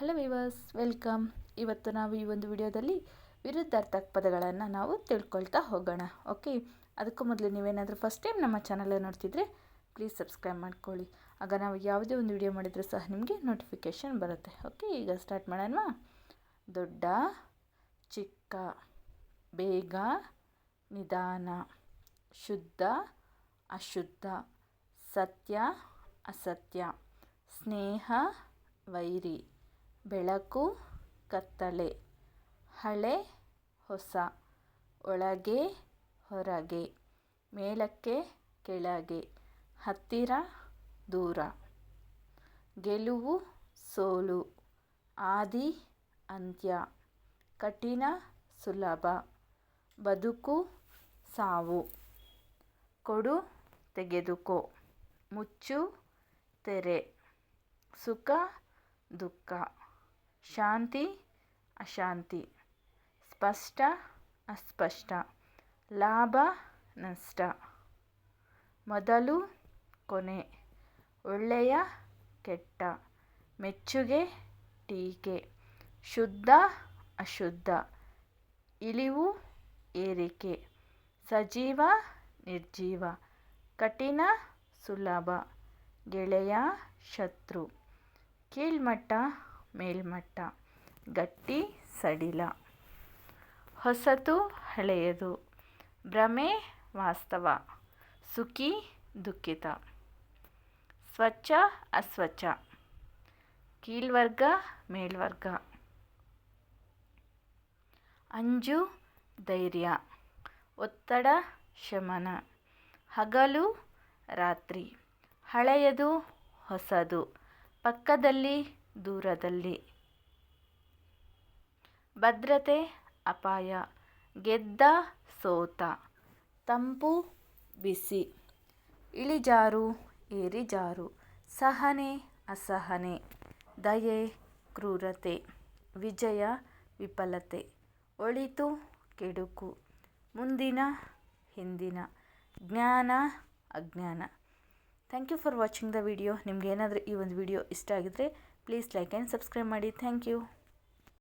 Hello viewers welcome ಇವತ್ತು ನಾವು ಈ ಒಂದು ವಿಡಿಯೋದಲ್ಲಿ ವಿರುದ್ಧಾರ್ಥಕ ಪದಗಳನ್ನು ನಾವು ತಿಳ್ಕೊಳ್ತಾ ಹೋಗೋಣ ಓಕೆ ಅದಕ್ಕೂ ಮೊದಲು ನೀವೇನಾದರೂ ಫಸ್ಟ್ ಟೈಮ್ ನಮ್ಮ ಚಾನಲ್ ನೋಡ್ತಿದ್ರೆ ಪ್ಲೀಸ್ ಸಬ್ಸ್ಕ್ರೈಬ್ ಮಾಡ್ಕೊಳ್ಳಿ. ಆಗ ನಾವು ಯಾವುದೇ ಒಂದು ವಿಡಿಯೋ ಮಾಡಿದರೂ ಸಹ ನಿಮಗೆ ನೋಟಿಫಿಕೇಷನ್ ಬರುತ್ತೆ ಓಕೆ ಈಗ ಸ್ಟಾರ್ಟ್ ಮಾಡೋಣ. ದೊಡ್ಡ, ಚಿಕ್ಕ, ಬೇಗ, ನಿಧಾನ, ಶುದ್ಧ, ಅಶುದ್ಧ, ಸತ್ಯ, ಅಸತ್ಯ, ಸ್ನೇಹ, ವೈರಿ. ಬೆಳಕು ಕತ್ತಲೆ, ಹಳೆ ಹೊಸ, ಒಳಗೆ ಹೊರಗೆ, ಮೇಲಕ್ಕೆ ಕೆಳಗೆ, ಹತ್ತಿರ ದೂರ. ಗೆಲುವು ಸೋಲು, ಆದಿ ಅಂತ್ಯ, ಕಠಿಣ ಸುಲಭ, ಬದುಕು ಸಾವು. ಕೊಡು ತೆಗೆದುಕೋ, ಮುಚ್ಚು ತೆರೆ, ಸುಖ ದುಃಖ. ಶಾಂತಿ, ಅಶಾಂತಿ. ಸ್ಪಷ್ಟ, ಅಸ್ಪಷ್ಟ. ಲಾಭ, ನಷ್ಟ. ಮೊದಲು ಕೊನೆ. ಒಳ್ಳೆಯ, ಕೆಟ್ಟ. ಮೆಚ್ಚುಗೆ, ಟೀಕೆ. ಶುದ್ಧ, ಅಶುದ್ಧ. ಇಳಿವು, ಏರಿಕೆ. ಸಜೀವ, ನಿರ್ಜೀವ. ಕಠಿಣ, ಸುಲಭ. ಗೆಳೆಯ, ಶತ್ರು. ಕೀಳ್ಮಟ್ಟ ಮೇಲ್ಮಟ್ಟ. ಗಟ್ಟಿ, ಸಡಿಲ. ಹೊಸತು, ಹಳೆಯದು. ಭ್ರಮೆ, ವಾಸ್ತವ. ಸುಖಿ, ದುಃಖಿತ. ಸ್ವಚ್ಛ, ಅಸ್ವಚ್ಛ. ಕೀಳ್ವರ್ಗ ಮೇಲ್ವರ್ಗ. ಅಂಜು, ಧೈರ್ಯ. ಒತ್ತಡ, ಶಮನ. ಹಗಲು, ರಾತ್ರಿ. ಹಳೆಯದು, ಹೊಸದು. ಪಕ್ಕದಲ್ಲಿ ದೂರದಲ್ಲಿ. ಭದ್ರತೆ ಅಪಾಯ. ಗೆದ್ದ ಸೋತ. ತಂಪು ಬಿಸಿ. ಇಳಿಜಾರು ಏರಿಜಾರು. ಸಹನೆ ಅಸಹನೆ. ದಯೆ ಕ್ರೂರತೆ. ವಿಜಯ ವಿಫಲತೆ. ಒಳಿತು ಕೆಡುಕು. ಮುಂದಿನ ಹಿಂದಿನ. ಜ್ಞಾನ ಅಜ್ಞಾನ. Thank you for watching the video. ನಿಮ್ಗೆ ಏನಾದರೂ ಈ ಒಂದು ವಿಡಿಯೋ ಇಷ್ಟ ಆಗಿದ್ರೆ ಪ್ಲೀಸ್ ಲೈಕ್ ಆ್ಯಂಡ್ ಸಬ್ಸ್ಕ್ರೈಬ್ ಮಾಡಿ ಥ್ಯಾಂಕ್ ಯು